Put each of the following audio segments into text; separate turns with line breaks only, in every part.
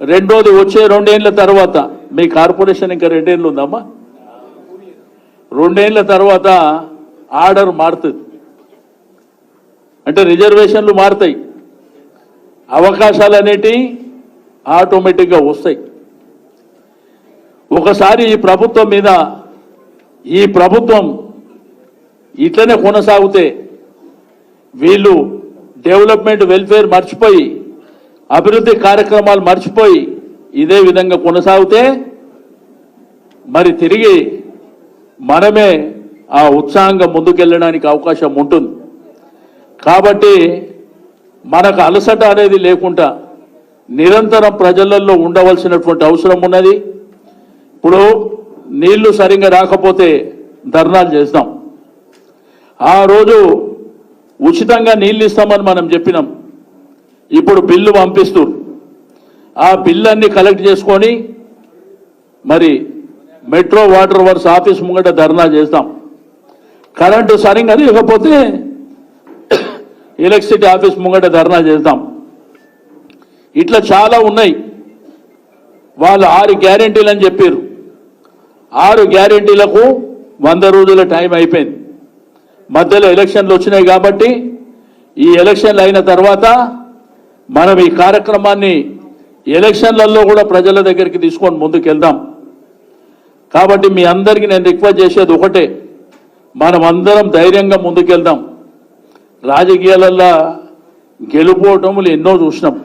రెండోది వచ్చే రెండేళ్ళ తర్వాత మీ కార్పొరేషన్ ఇంకా రెండేళ్ళు ఉందమ్మా? రెండేళ్ళ తర్వాత ఆర్డర్ మారుతుంది. అంటే రిజర్వేషన్లు మారుతాయి. అవకాశాలు అనేటివి ఆటోమేటిక్గా వస్తాయి. ఒకసారి ఈ ప్రభుత్వం మీద ఈ ప్రభుత్వం ఇట్లనే కొనసాగితే వీళ్ళు డెవలప్మెంట్ వెల్ఫేర్ మర్చిపోయి అభివృద్ధి కార్యక్రమాలు మర్చిపోయి ఇదే విధంగా కొనసాగితే మరి తిరిగి మనమే ఆ ఉత్సాహంగా ముందుకెళ్ళడానికి అవకాశం ఉంటుంది. కాబట్టి మనకు అలసట అనేది లేకుండా నిరంతరం ప్రజలలో ఉండవలసినటువంటి అవసరం ఉన్నది. ఇప్పుడు నీళ్ళు సరిగ్గా రాకపోతే ధర్నాలు చేస్తాం. ఆ రోజు ఉచితంగా నీళ్ళు ఇస్తామని మనం చెప్పినాం. ఇప్పుడు బిల్లు పంపిస్తూ ఆ బిల్లు అన్ని కలెక్ట్ చేసుకొని మరి మెట్రో వాటర్ వర్క్స్ ఆఫీస్ ముంగట ధర్నా చేస్తాం. కరెంటు సరిగ్గా ఇవ్వకపోతే ఎలక్ట్రిసిటీ ఆఫీస్ ముంగట ధర్నా చేస్తాం. ఇట్లా చాలా ఉన్నాయి. వాళ్ళు ఆరు గ్యారెంటీలు అని చెప్పారు. ఆరు గ్యారెంటీలకు వంద రోజుల టైం అయిపోయింది. మధ్యలో ఎలక్షన్లు వచ్చినాయి కాబట్టి ఈ ఎలక్షన్లు అయిన తర్వాత మనం ఈ కార్యక్రమాన్ని ఎలక్షన్లలో కూడా ప్రజల దగ్గరికి తీసుకొని ముందుకెళ్దాం. కాబట్టి మీ అందరికీ నేను రిక్వెస్ట్ చేసేది ఒకటే మనం అందరం ధైర్యంగా ముందుకెళ్దాం. రాజకీయాలల్లో గెలుపోవటములు ఎన్నో చూసినాం.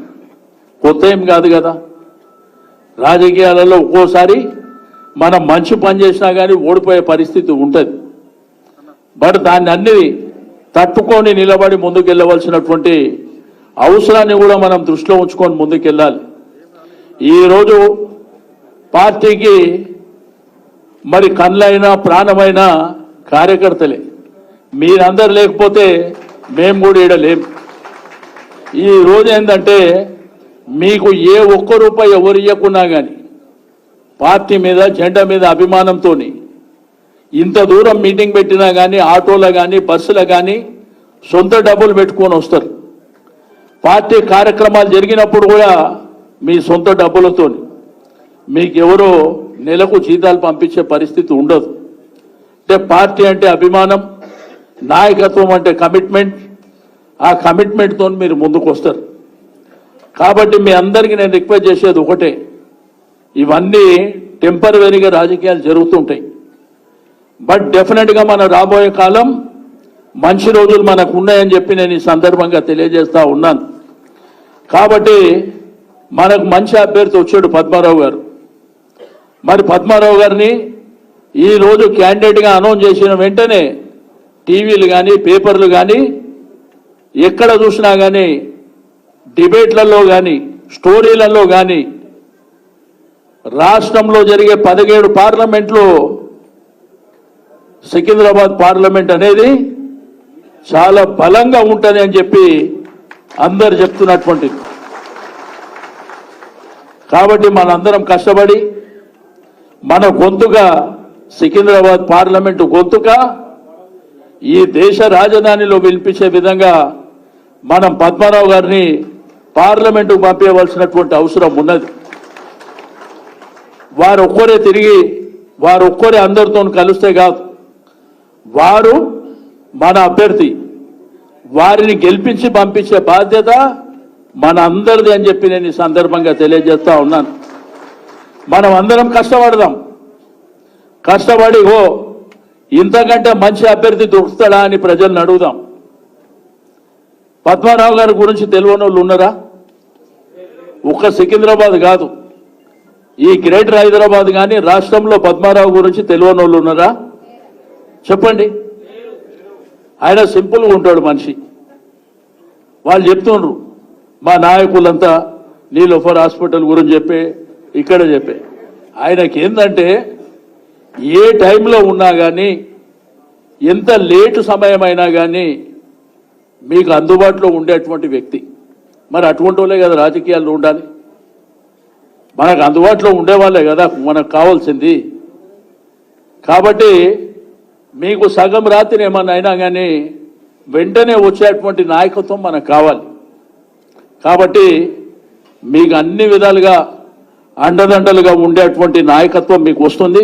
కొత్త ఏం కాదు కదా. రాజకీయాలలో ఒక్కోసారి మనం మంచి పని చేసినా కానీ ఓడిపోయే పరిస్థితి ఉంటుంది. బట్ దాన్ని అన్ని తట్టుకొని నిలబడి ముందుకెళ్ళవలసినటువంటి అవసరాన్ని కూడా మనం దృష్టిలో ఉంచుకొని ముందుకెళ్ళాలి. ఈరోజు పార్టీకి మరి కళ్ళైనా ప్రాణమైన కార్యకర్తలే. మీరందరు లేకపోతే మేము కూడా ఈడ లేం. ఈ రోజు ఏంటంటే మీకు ఏ ఒక్క రూపాయి ఎవరు ఇవ్వకున్నా కానీ పార్టీ మీద జెండా మీద అభిమానంతో ఇంత దూరం మీటింగ్ పెట్టినా కానీ ఆటోలో కానీ బస్సులో కానీ సొంత డబ్బులు పెట్టుకొని వస్తారు. పార్టీ కార్యక్రమాలు జరిగినప్పుడు కూడా మీ సొంత డబ్బులతో మీకెవరో నెలకు జీతాలు పంపించే పరిస్థితి ఉండదు. అంటే పార్టీ అంటే అభిమానం నాయకత్వం అంటే కమిట్మెంట్. ఆ కమిట్మెంట్తో మీరు ముందుకు వస్తారు కాబట్టి మీ అందరికీ నేను రిక్వెస్ట్ చేసేది ఒకటే. ఇవన్నీ టెంపరీగా రాజకీయాలు జరుగుతుంటాయి. బట్ డెఫినెట్గా మన రాబోయే కాలం మంచి రోజులు మనకు ఉన్నాయని చెప్పి నేను ఈ సందర్భంగా తెలియజేస్తా ఉన్నాను. కాబట్టి మనకు మంచి అభ్యర్థి వచ్చాడు పద్మారావు గారు. మరి పద్మారావు గారిని ఈ రోజు క్యాండిడేట్గా అనౌన్స్ చేసిన వెంటనే టీవీలు కానీ పేపర్లు కానీ ఎక్కడ చూసినా కానీ డిబేట్లలో కానీ స్టోరీలలో కానీ రాష్ట్రంలో జరిగే పదిహేడు పార్లమెంట్లో సికింద్రాబాద్ పార్లమెంట్ అనేది చాలా బలంగా ఉంటుంది అని చెప్పి అందరు చెప్తున్నటువంటిది కాబట్టి మనందరం కష్టపడి మన గొంతుగా సికింద్రాబాద్ పార్లమెంటు గొంతుగా ఈ దేశ రాజధానిలో వినిపించే విధంగా మనం పద్మారావు గారిని పార్లమెంటుకు పంపించవలసినటువంటి అవసరం ఉన్నది. వారు ఒక్కరే తిరిగి వారు ఒక్కరే అందరితో కలిస్తే కాదు. వారు మన అభ్యర్థి వారిని గెలిపించి పంపించే బాధ్యత మన అందరిది అని చెప్పి నేను ఈ సందర్భంగా తెలియజేస్తా ఉన్నాను. మనం అందరం కష్టపడదాం. కష్టపడి ఓ ఇంతకంటే మంచి అభ్యర్థి దొరుకుతాడా అని ప్రజల్ని అడుగుదాం. పద్మారావు గారి గురించి తెలియని వాళ్ళు ఉన్నారా? ఒక్క సికింద్రాబాద్ కాదు. ఈ గ్రేటర్ హైదరాబాద్ కానీ రాష్ట్రంలో పద్మారావు గురించి తెలియని వాళ్ళు ఉన్నారా? చెప్పండి. ఆయన సింపుల్గా ఉంటాడు మనిషి. వాళ్ళు చెప్తుండ్రు మా నాయకులంతా నీలోఫర్ హాస్పిటల్ గురించి చెప్పే ఇక్కడ చెప్పే. ఆయనకి ఏంటంటే ఏ టైంలో ఉన్నా కానీ ఎంత లేటు సమయం అయినా కానీ మీకు అందుబాటులో ఉండేటువంటి వ్యక్తి. మరి అటువంటి వాళ్ళే కదా రాజకీయాల్లో ఉండాలి. మనకు అందుబాటులో ఉండేవాళ్ళే కదా మనకు కావాల్సింది. కాబట్టి మీకు సగం రాత్రి ఏమన్నా అయినా కానీ వెంటనే వచ్చేటువంటి నాయకత్వం మనకు కావాలి. కాబట్టి మీకు అన్ని విధాలుగా అండదండలుగా ఉండేటువంటి నాయకత్వం మీకు వస్తుంది.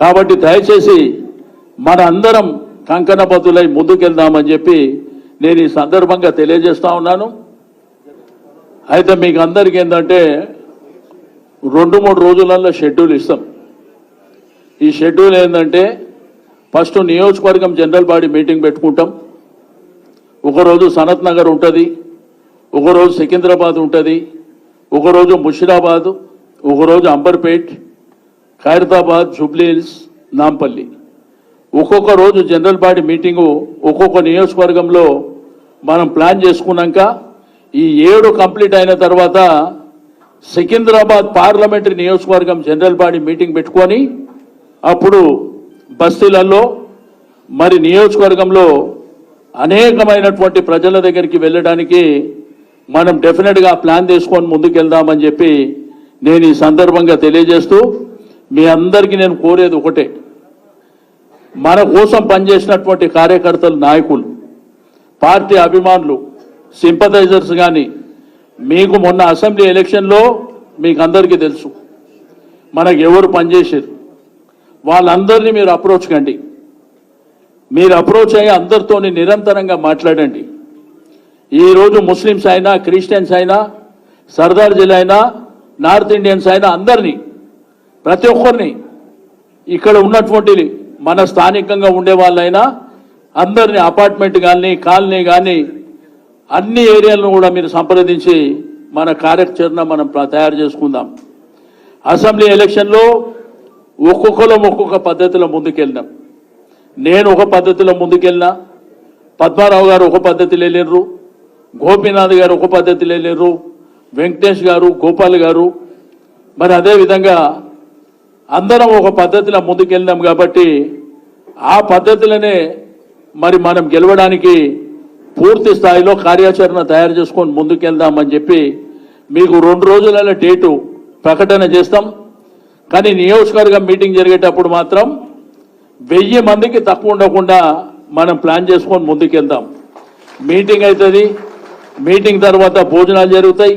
కాబట్టి దయచేసి మన అందరం కంకణబద్దులై ముందుకెళ్దామని చెప్పి నేను ఈ సందర్భంగా తెలియజేస్తా ఉన్నాను. అయితే మీకు అందరికీ ఏంటంటే రెండు మూడు రోజులలో షెడ్యూల్ ఇస్తాం. ఈ షెడ్యూల్ ఏంటంటే ఫస్ట్ నియోజకవర్గం జనరల్ బాడీ మీటింగ్ పెట్టుకుంటాం. ఒకరోజు సనత్ నగర్ ఉంటుంది ఒకరోజు సికింద్రాబాద్ ఉంటుంది ఒకరోజు ముషిరాబాద్ ఒకరోజు అంబర్పేట్ ఖైరతాబాద్ జూబ్లీ హిల్స్ నాంపల్లి. ఒక్కొక్క రోజు జనరల్ బాడీ మీటింగు ఒక్కొక్క నియోజకవర్గంలో మనం ప్లాన్ చేసుకున్నాక ఈ ఏడు కంప్లీట్ అయిన తర్వాత సికింద్రాబాద్ పార్లమెంటరీ నియోజకవర్గం జనరల్ బాడీ మీటింగ్ పెట్టుకొని అప్పుడు బస్తీలలో మరి నియోజకవర్గంలో అనేకమైనటువంటి ప్రజల దగ్గరికి వెళ్ళడానికి మనం డెఫినెట్గా ప్లాన్ తీసుకొని ముందుకెళ్దామని చెప్పి నేను ఈ సందర్భంగా తెలియజేస్తూ మీ అందరికీ నేను కోరేది ఒకటే. మన కోసం పనిచేసినటువంటి కార్యకర్తలు నాయకులు పార్టీ అభిమానులు సింపథైజర్స్ కానీ మీకు మొన్న అసెంబ్లీ ఎలక్షన్లో మీకు అందరికీ తెలుసు. మనకు ఎవరు పనిచేసారు వాళ్ళందరినీ మీరు అప్రోచ్ కండి. మీరు అప్రోచ్ అయ్యి అందరితో నిరంతరంగా మాట్లాడండి. ఈరోజు ముస్లిమ్స్ అయినా క్రిస్టియన్స్ అయినా సర్దార్ జిల్లా అయినా నార్త్ ఇండియన్స్ అయినా అందరినీ ప్రతి ఒక్కరిని ఇక్కడ ఉన్నటువంటి మన స్థానికంగా ఉండే వాళ్ళైనా అందరినీ అపార్ట్మెంట్ కానీ కాలనీ కానీ అన్ని ఏరియాలను కూడా మీరు సంప్రదించి మన కార్యాచరణ మనం తయారు చేసుకుందాం. అసెంబ్లీ ఎలక్షన్లో ఒక్కొక్కరం ఒక్కొక్క పద్ధతిలో ముందుకెళ్ళినాం. నేను ఒక పద్ధతిలో ముందుకెళ్ళినా పద్మారావు గారు ఒక పద్ధతిలో వెళ్ళిర్రు గోపీనాథ్ గారు ఒక పద్ధతిలో వెళ్ళిర్రు వెంకటేష్ గారు గోపాల్ గారు. మరి అదే విధంగా అందరం ఒక పద్ధతిలో ముందుకెళ్ళినాం కాబట్టి ఆ పద్ధతిలోనే మరి మనం గెలవడానికి పూర్తి స్థాయిలో కార్యాచరణ తయారు చేసుకొని ముందుకెళ్దామని చెప్పి మీకు రెండు రోజుల డేటు ప్రకటన చేస్తాం. కానీ నియోజకవర్గ మీటింగ్ జరిగేటప్పుడు మాత్రం వెయ్యి మందికి తక్కువ ఉండకుండా మనం ప్లాన్ చేసుకొని ముందుకెళ్దాం. మీటింగ్ అవుతుంది మీటింగ్ తర్వాత భోజనాలు జరుగుతాయి.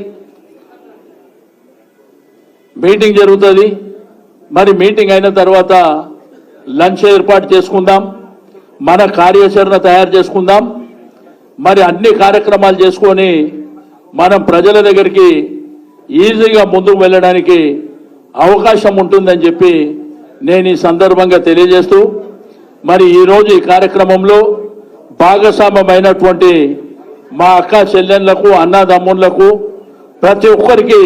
మీటింగ్ జరుగుతుంది. మరి మీటింగ్ అయిన తర్వాత లంచ్ ఏర్పాటు చేసుకుందాం. మన కార్యాచరణ తయారు చేసుకుందాం. మరి అన్ని కార్యక్రమాలు చేసుకొని మనం ప్రజల దగ్గరికి ఈజీగా ముందుకు వెళ్ళడానికి అవకాశం ఉంటుందని చెప్పి నేను ఈ సందర్భంగా తెలియజేస్తూ మరి ఈరోజు ఈ కార్యక్రమంలో భాగస్వామ్యమైనటువంటి మా అక్క చెల్లెళ్ళకు అన్నదమ్ముళ్ళకు ప్రతి ఒక్కరికి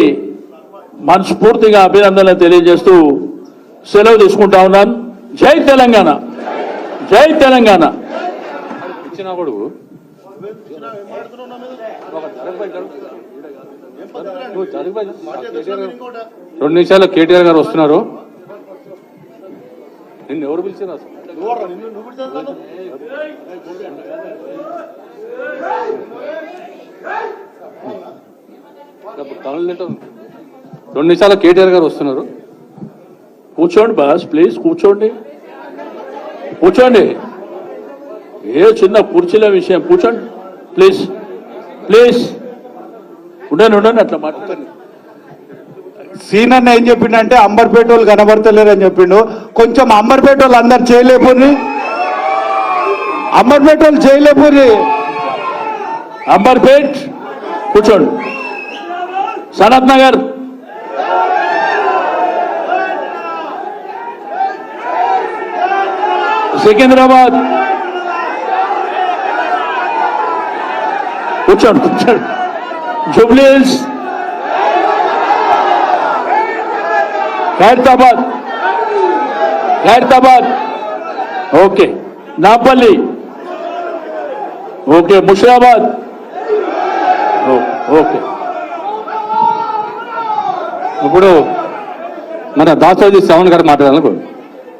మనస్ఫూర్తిగా అభినందనలు తెలియజేస్తూ సెలవు తీసుకుంటా ఉన్నాను. జై తెలంగాణ! జై తెలంగాణ!
ఇచ్చిన కొడుకు నువ్వు జరగబోయ్. కేటీఆర్ గారు- రెండు నిమిషాలు కేటీఆర్ గారు వస్తున్నారు. నిన్ను ఎవరు పిలిచారు అసలు? రెండు నిమిషాలు కేటీఆర్ గారు వస్తున్నారు.
కూర్చోండి బాస్ ప్లీజ్ కూర్చోండి. కూర్చోండి. ఏ చిన్న కుర్చీల విషయం కూర్చోండి. Please please. ఉండండి ఉండండి అట్లా మాట్లాడండి.
సీనన్న ఏం చెప్పిండంటే అంబర్పేట వాళ్ళు కనబడతలేరు అని చెప్పిండు. కొంచెం అంబర్పేట వాళ్ళు అందరు చేయలేపుర్రి. అంబర్పేట వాళ్ళు చేయలేపుర్రి.
అంబర్పేట్ కూర్చోండి. సనత్ నగర్. సికింద్రాబాద్. కూర్చోండి కూర్చోండి. జూబ్లీ హిల్స్ ఖైరతాబాద్ ఖైరతాబాద్ ఓకే నాపల్లి ఓకే ముషిరాబాద్ ఓ- ఓకే
ఇప్పుడు మన దాసోజీ శ్రవణ్ గారు మాట్లాడాలనుకో